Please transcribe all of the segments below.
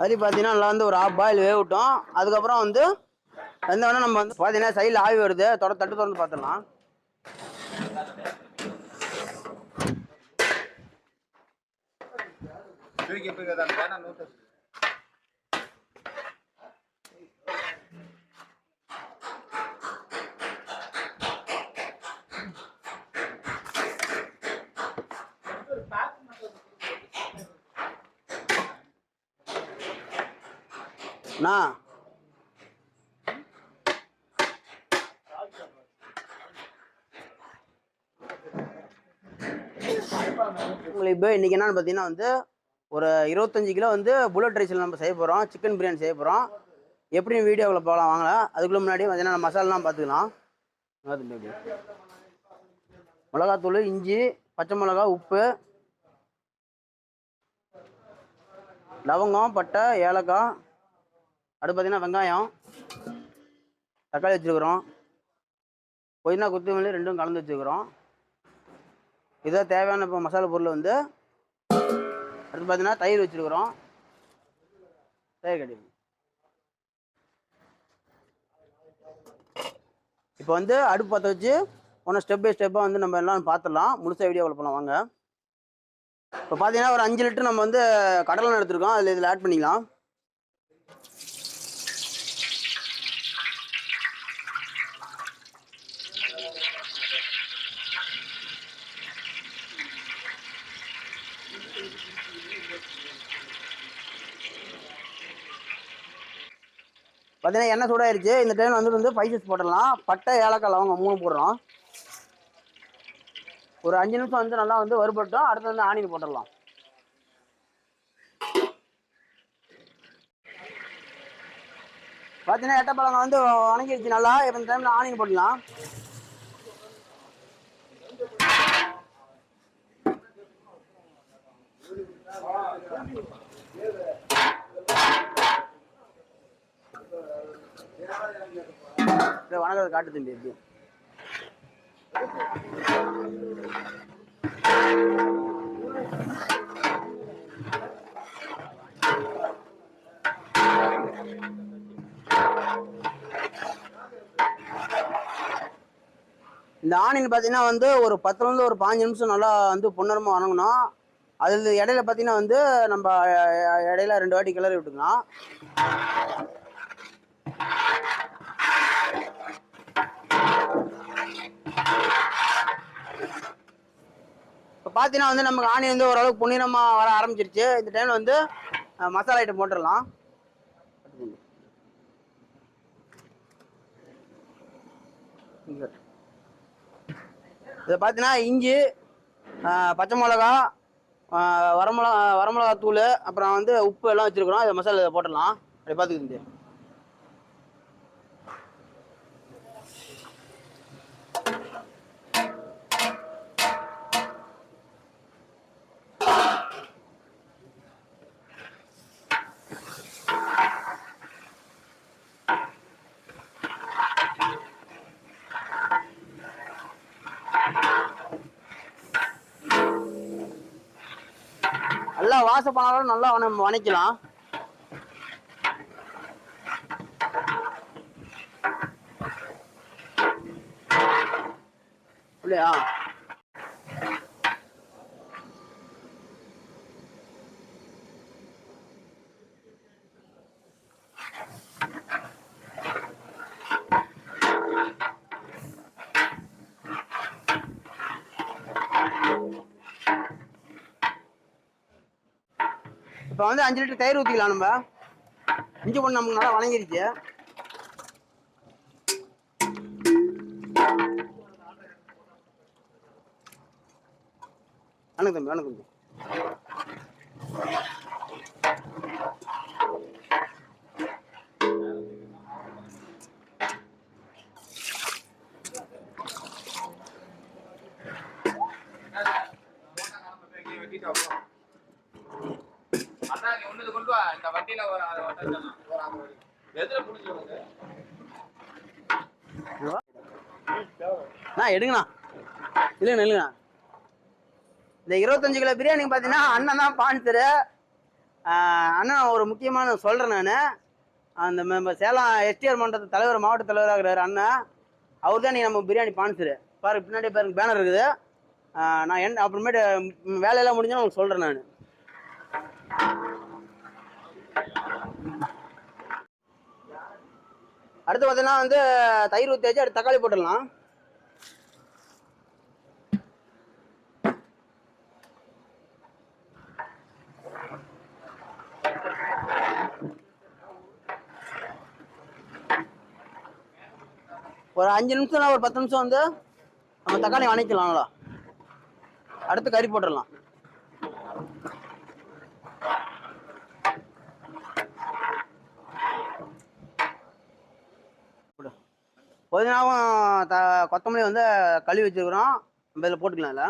வரி பார்த்தீங்கன்னா நல்லா வந்து ஒரு ஆஃப் பாயில் வேகட்டும். அதுக்கப்புறம் வந்து வெந்தவொடனே நம்ம வந்து பார்த்தீங்கன்னா சைடில் ஆவி வருது. தொட தட்டு திறந்து பார்த்துடலாம் அண்ணா உங்களுக்கு இப்போ இன்றைக்கி என்னென்னு பார்த்தீங்கன்னா வந்து ஒரு இருபத்தஞ்சி கிலோ வந்து புல்லட் ரைஸில் நம்ம செய்ய போகிறோம் சிக்கன் பிரியாணி செய்ய போகிறோம் எப்படி வீடியோவில் போகலாம் வாங்கல அதுக்குள்ள முன்னாடி பார்த்தீங்கன்னா மசாலாலாம் பார்த்துக்கலாம். மிளகாத்தூள் இஞ்சி பச்சை மிளகா உப்பு லவங்கம் பட்டை ஏலக்காய் அடுத்து பார்த்தீங்கன்னா வெங்காயம் தக்காளி வச்சுருக்குறோம். புதினா கொத்தமல்லி ரெண்டும் கலந்து வச்சுருக்குறோம். இதான் தேவையான இப்போ மசாலா பொருள் வந்து அடுத்து பார்த்தீங்கன்னா தயிர் வச்சுருக்குறோம். தயிர் கட்டி இப்போ வந்து அடுப்பு பற்ற வச்சு ஒன்று ஸ்டெப் பை ஸ்டெப்பாக வந்து நம்ம எல்லாம் பார்த்துடலாம் முழுசாக வீடியோவில் போகலாம் வாங்க. இப்போ பார்த்தீங்கன்னா ஒரு அஞ்சு லிட்டர் நம்ம வந்து கடலை எடுத்துருக்கோம். அதில் இதில் ஆட் பண்ணிக்கலாம். பார்த்தீங்கன்னா எண்ணெய் சூடாயிருச்சு. இந்த டைம் வந்து வந்து பைசஸ் போட்டுடலாம். பட்டை ஏலக்காய் லவங்கம் மூணு போடுறோம் ஒரு அஞ்சு நிமிஷம் வந்து நல்லா வந்து வறுபட்டோம் அடுத்து வந்து ஆனியன் போட்டுடலாம். பார்த்தீங்கன்னா எட்டப்பழங்க வந்து வணங்கிடுச்சு நல்லா. இப்போ இந்த டைமில் ஆனியன் போடலாம் இல்லை வணக்கம் காட்டு தம்பி எப்படி இந்த ஆணின் பார்த்தீங்கன்னா வந்து ஒரு பத்துலேருந்து ஒரு பாஞ்சு நிமிஷம் நல்லா வந்து பொன்னரமாக வணங்கணும் அது இடையில பார்த்தீங்கன்னா வந்து நம்ம இடையில ரெண்டு வாட்டி கிளறி விட்டுக்கலாம். பார்த்தீங்கன்னா வந்து நமக்கு ஆணி வந்து ஓரளவுக்கு பொன்னிறமாக வர ஆரம்பிச்சிருச்சு. இந்த டைமில் வந்து மசாலா ஐட்டம் போட்டுடலாம். இதை பார்த்தீங்கன்னா இஞ்சி பச்சை மிளகா வரமிளகா வரமிளகா தூள் அப்புறம் வந்து உப்பு எல்லாம் வச்சுருக்குறோம். இதை மசாலா இதை போட்டுடலாம். அப்படி பார்த்துக்கிட்டு நல்லா வாசம் பண்ணாலும் நல்லா நம்ம வணக்கலாம். இப்போ வந்து அஞ்சு லிட்டர் தயிர் ஊற்றிக்கலாம் நம்ம. இஞ்சி பொண்ணு நமக்கு நல்லா வணங்கிருச்சு. வணக்கம் தம்பி வணக்கம் தம்பி. எடுங்கண்ணா. இல்லைண்ணா இல்லைண்ணா. இந்த இருபத்தஞ்சு கிலோ பிரியாணி பார்த்தீங்கன்னா அண்ணன் தான் பான்சரு அண்ணன் ஒரு முக்கியமான சொல்கிறேன் நான். அந்த மெம்பர் சேலம் எஸ்டிஆர் மன்றத்து தலைவர் மாவட்ட தலைவராக இருக்கிறார் அண்ணன். அவர் தான் நீ நம்ம பிரியாணி பான்சரு பாரு பின்னாடி பாருங்க பேனர் இருக்குது. நான் என் அப்புறமேட்டு வேலையெல்லாம் முடிஞ்சா உங்களுக்கு சொல்கிறேன் நான். அடுத்து பார்த்தீங்கன்னா வந்து தயிர் ஊற்றி அடுத்து தக்காளி போட்டுடலாம். ஒரு அஞ்சு நிமிஷம்னா ஒரு பத்து நிமிஷம் வந்து நம்ம தக்காளி வணக்கிக்கலாம்ல அடுத்து கறி போட்டுடலாம். புதினாவும் த கொத்தமல்லி வந்து கழுவி வச்சிருக்கிறோம் நம்ம இதில் போட்டுக்கலாம்ல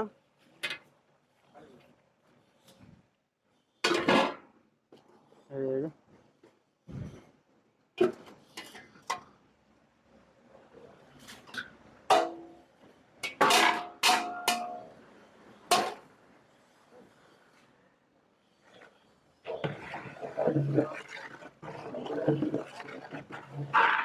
Thank you.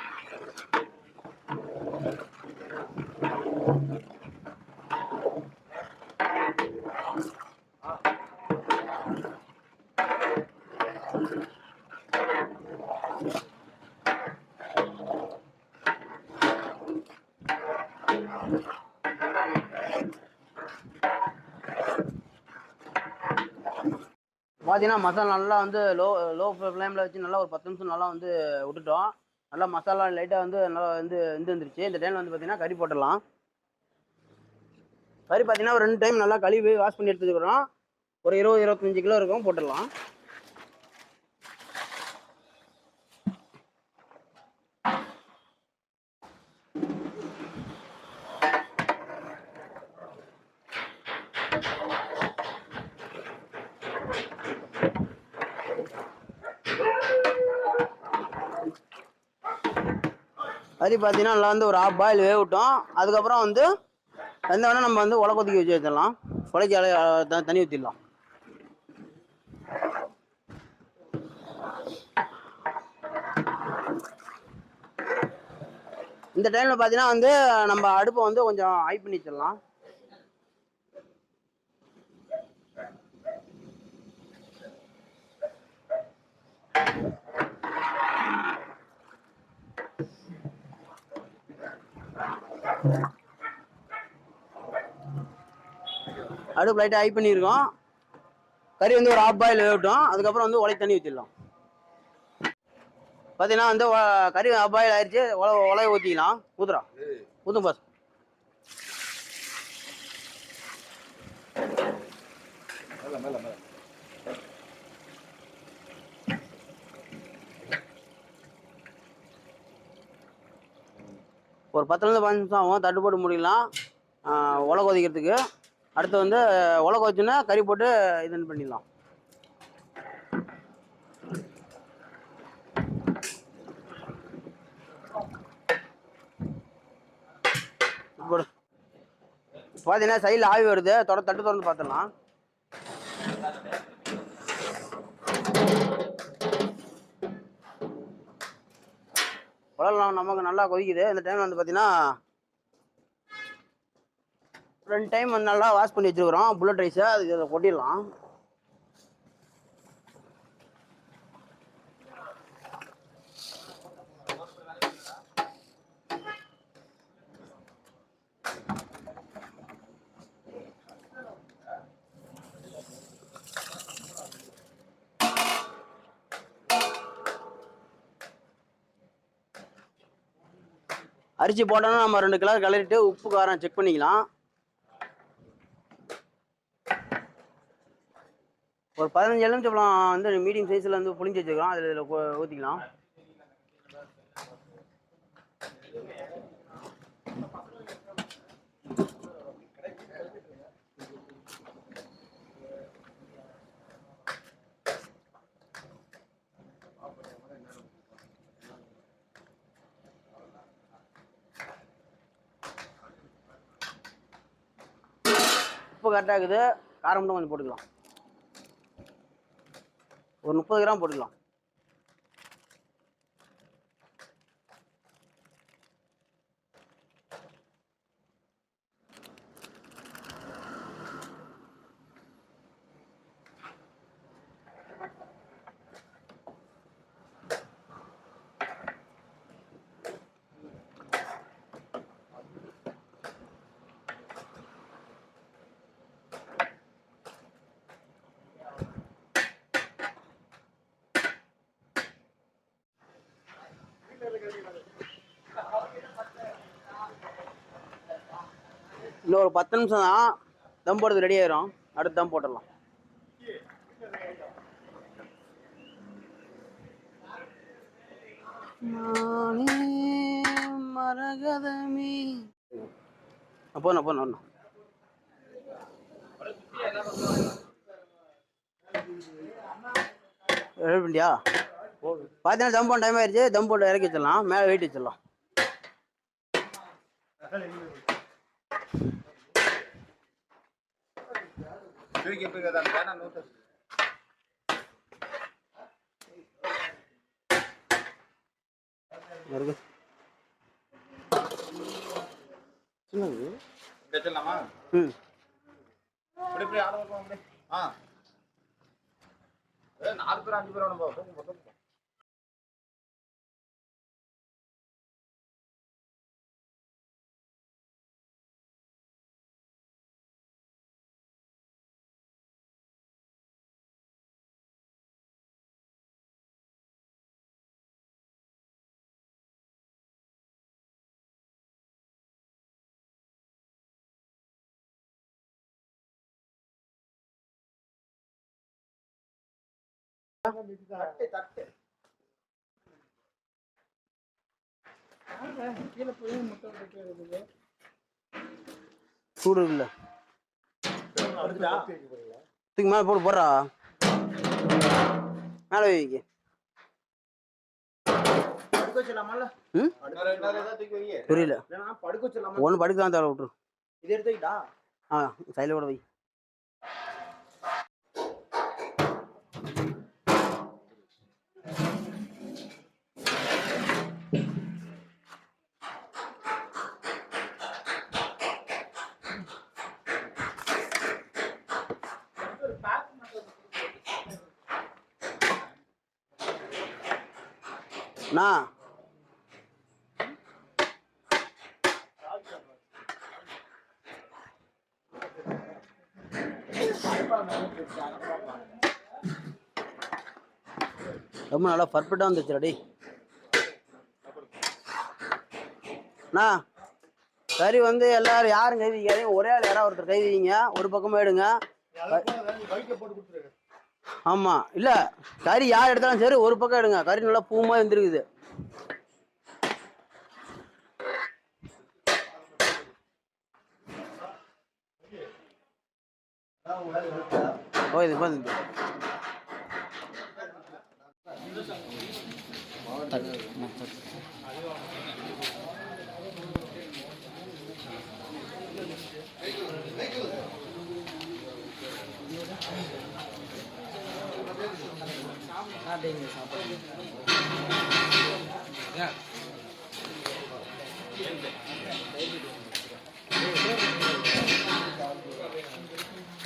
பார்த்தீங்கன்னா மசாலா நல்லா வந்து லோ லோ ஃப்ளேமில் வச்சு நல்லா ஒரு பத்து நிமிஷம் நல்லா வந்து விட்டுட்டோம். நல்லா மசாலா லைட்டாக வந்து நல்லா வந்து இது வந்துருச்சு. இந்த டைமில் வந்து பார்த்தீங்கன்னா கறி போட்டுடலாம். கறி பார்த்தீங்கன்னா ஒரு ரெண்டு டைம் நல்லா கழுவி வாஷ் பண்ணி எடுத்துக்கிறோம். ஒரு இருபது இருபத்தஞ்சு கிலோ இருக்கும் போட்டுடலாம். கறி பார்த்தீங்கன்னா நல்லா வந்து ஒரு ஆஃப் பாயில் வேகட்டும். அதுக்கப்புறம் வந்து எந்த வேணால் நம்ம வந்து உலக கொதிக்க வச்சு வச்சிடலாம். உலைக்கு அலை தண்ணி ஊற்றிடலாம் இந்த டைமில் பார்த்தீங்கன்னா வந்து நம்ம அடுப்பை வந்து கொஞ்சம் ஹை பண்ணி வச்சிடலாம். அடுப்பு லைட்டாக ஹை பண்ணியிருக்கோம். கறி வந்து ஒரு ஆஃப் பாயில் வேகட்டும் அதுக்கப்புறம் வந்து உலை தண்ணி ஊற்றிடலாம் பார்த்தீங்கன்னா வந்து கறி ஆஃப் பாயில் ஆயிடுச்சு உல உலக ஊற்றிக்கலாம் ஊத்துறோம். ஊற்றும் பாஸ் ஒரு பத்துலேருந்து பதினஞ்சு நிமிஷம் ஆகும். தட்டு போட்டு முடிக்கலாம். ஆஹ் கொதிக்கிறதுக்கு அடுத்து வந்து உலக கொதிச்சுன்னா கறி போட்டு இது பண்ணிடலாம். பார்த்தீங்கன்னா சைடில் ஆவி வருது. தொட தட்டு திறந்து பார்த்துடலாம் வெங்காயம் நமக்கு நல்லா கொதிக்குது. இந்த டைம் வந்து பார்த்தீங்கன்னா ரெண்டு டைம் நல்லா வாஷ் பண்ணி வச்சுருக்குறோம். புல்லட் ரைஸை அதுக்கு கொட்டிடலாம். அரிசி போட்டோன்னா நம்ம ரெண்டு கிலோ கிளறிட்டு உப்பு காரம் செக் பண்ணிக்கலாம். ஒரு பதினஞ்சு எலுமிச்சப்பழம் வந்து மீடியம் சைஸில் வந்து புளிஞ்சு வச்சுருக்கோம் அதில் இதில் ஊற்றிக்கலாம் உப்பு கரெக்டாக இருக்குது. காரம் மட்டும் கொஞ்சம் போட்டுக்கலாம். ஒரு முப்பது கிராம் போட்டுக்கலாம். இன்னும் ஒரு பத்து நிமிஷம் தான் தம் போடுறது ரெடி ஆயிரும். அடுத்து தம் போட்டுடலாம். மரகதமே. போண்ணா போண்ணா ஒண்ணா பண்ணியா பார்த்தீங்கன்னா தம் டைம் ஆயிடுச்சு. தம் போட்டு இறக்கி வச்சிடலாம். மேலே வெயிட் வச்சிடலாம். தூக்கி போய் வேணா நோட்டு இருக்கு சின்னது வச்சிடலாமா? ம். இப்படி இப்படி அப்படி ஆ. நாலு பேர் அஞ்சு பேர் வேணும் தூக்கு போ, தூக்கு போ. தட்டு தட்டு சூடு இல்லை தூக்கி மேலே போட்டு போடுறா மேலே வைக்க புரியல ஒன்று படுக்கலாம் தேவை விட்டுரு. இது எடுத்துக்கிட்டா ஆ சைடில் கூட வை. அண்ணா. ரொம்ப நல்லா பர்ஃபெக்டாக வந்துச்சு ரெடி அண்ணா கறி வந்து எல்லாரும் யாரும் கை வைக்காதீங்க. ஒரே ஆள் யாராவது ஒருத்தர் கை வைங்க. ஒரு பக்கமாக எடுங்க. ஆமாம் இல்லை கறி யார் எடுத்தாலும் சரி ஒரு பக்கம் எடுங்க. கறி நல்லா பூமா வந்துருக்குது. போகுது போகுது